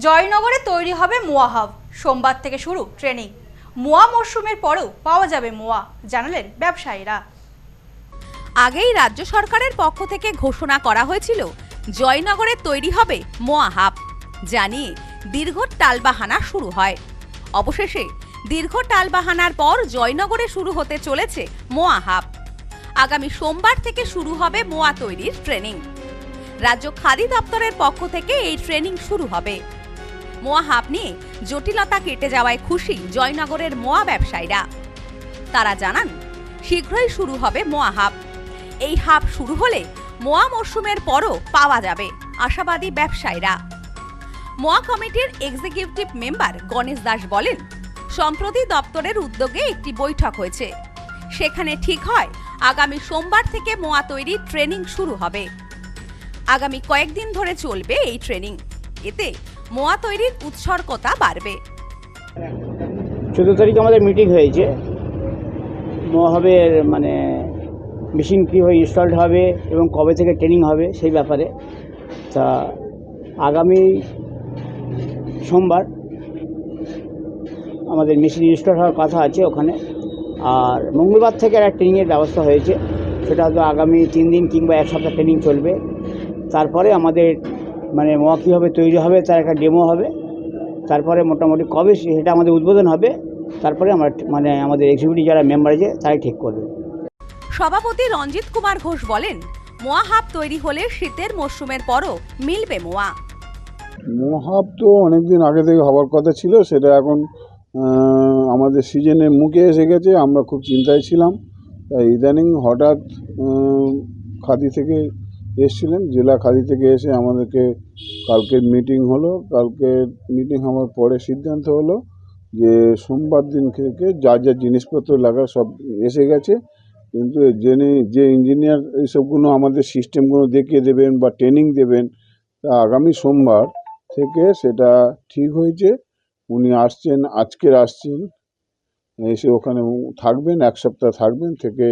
জয়নগরে তৈরি হবে মোয়া হাব। সোমবার থেকে শুরু ট্রেনিং। মোয়া মরশুমের পরেও পাওয়া যাবে মোয়া, জানালেন ব্যবসায়ীরা। আগেই রাজ্য সরকারের পক্ষ থেকে ঘোষণা করা হয়েছিল, জয়নগরে তৈরি হবে মোয়া হাব। জানিয়ে দীর্ঘ টালবাহানা শুরু হয়। অবশেষে দীর্ঘ টালবাহানার পর জয়নগরে শুরু হতে চলেছে মোয়া হাব। আগামী সোমবার থেকে শুরু হবে মোয়া তৈরির ট্রেনিং। রাজ্য খাদি দপ্তরের পক্ষ থেকে এই ট্রেনিং শুরু হবে। মোয়া হাব নিয়ে জটিলতা কেটে যাওয়ায় খুশি জয়নগরের মোয়া ব্যবসায়ীরা। তারা জানান, শীঘ্রই শুরু হবে মোয়া হাব এই হাব শুরু হলে মোয়া মরশুমের পরও পাওয়া যাবে, আশাবাদী ব্যবসায়ীরা। মোয়া কমিটির এক্সিকিউটিভ মেম্বার গণেশ দাস বলেন, সম্প্রতি দপ্তরের উদ্যোগে একটি বৈঠক হয়েছে। সেখানে ঠিক হয়, আগামী সোমবার থেকে মোয়া তৈরির ট্রেনিং শুরু হবে। আগামী কয়েকদিন ধরে চলবে এই ট্রেনিং। এতে মোয়া তৈরির উৎসর্গতা বাড়বে। চোদ্দ তারিখ আমাদের মিটিং হয়েছে। মহাবের মানে মেশিন কীভাবে ইনস্টলড হবে এবং কবে থেকে ট্রেনিং হবে সেই ব্যাপারে। তা আগামী সোমবার আমাদের মেশিন ইনস্টল হওয়ার কথা আছে ওখানে। আর মঙ্গলবার থেকে একটা ট্রেনিংয়ের ব্যবস্থা হয়েছে। সেটা হয়তো আগামী তিন দিন কিংবা এক সপ্তাহ ট্রেনিং চলবে। তারপরে আমাদের মানে মোয়া কীভাবে তৈরি হবে তার একটা ডেমো হবে। তারপরে মোটামুটি কবে সেটা আমাদের উদ্বোধন হবে তারপরে আমরা মানে আমাদের এক্সিকিউটিভ যারা মেম্বার আছে তারাই ঠিক করবে। সভাপতি রঞ্জিত কুমার ঘোষ বলেন মোয়া হাব তৈরি হলে শীতের মরশুমের পরও মিলবে মোয়া। মহাব তো অনেক দিন আগে থেকে হওয়ার কথা ছিল সেটা এখন আমাদের সিজনে মুখে এসে গেছে আমরা খুব চিন্তায় ছিলাম। তাই ইদানিং হঠাৎ খাদি থেকে এসেছিলেন। জেলা খাদি থেকে এসে আমাদেরকে কালকে মিটিং হলো। কালকে মিটিং হওয়ার পরে সিদ্ধান্ত হলো যে সোমবার দিন থেকে যা যা জিনিসপত্র লাগা সব এসে গেছে। কিন্তু যিনি যে ইঞ্জিনিয়ার এইসবগুলো আমাদের সিস্টেমগুলো দেখিয়ে দেবেন বা ট্রেনিং দেবেন, তা আগামী সোমবার থেকে সেটা ঠিক হয়েছে। উনি আসছেন, আজকের আসছেন, এসে ওখানে থাকবেন, এক সপ্তাহ থাকবেন থেকে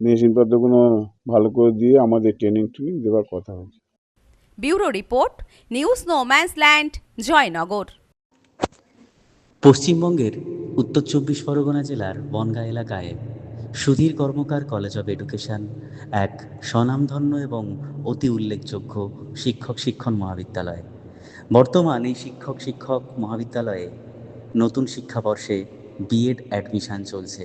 মেশিনপত্রগুলো ভালো করে দিয়ে আমাদের ট্রেনিং ট্রেনিং দেওয়ার কথা হয়েছে। Bureau report news no man's land Joynagar. পশ্চিমবঙ্গের উত্তর চব্বিশ পরগনা জেলার বনগাঁ এলাকায় Sudhir Karmakar college of education এক স্বনামধন্য এবং অতি উল্লেখযোগ্য শিক্ষক শিক্ষণ মহাবিদ্যালয়। বর্তমান এই শিক্ষক শিক্ষক মহাবিদ্যালয়ে নতুন শিক্ষাবর্ষে বিএড অ্যাডমিশন চলছে।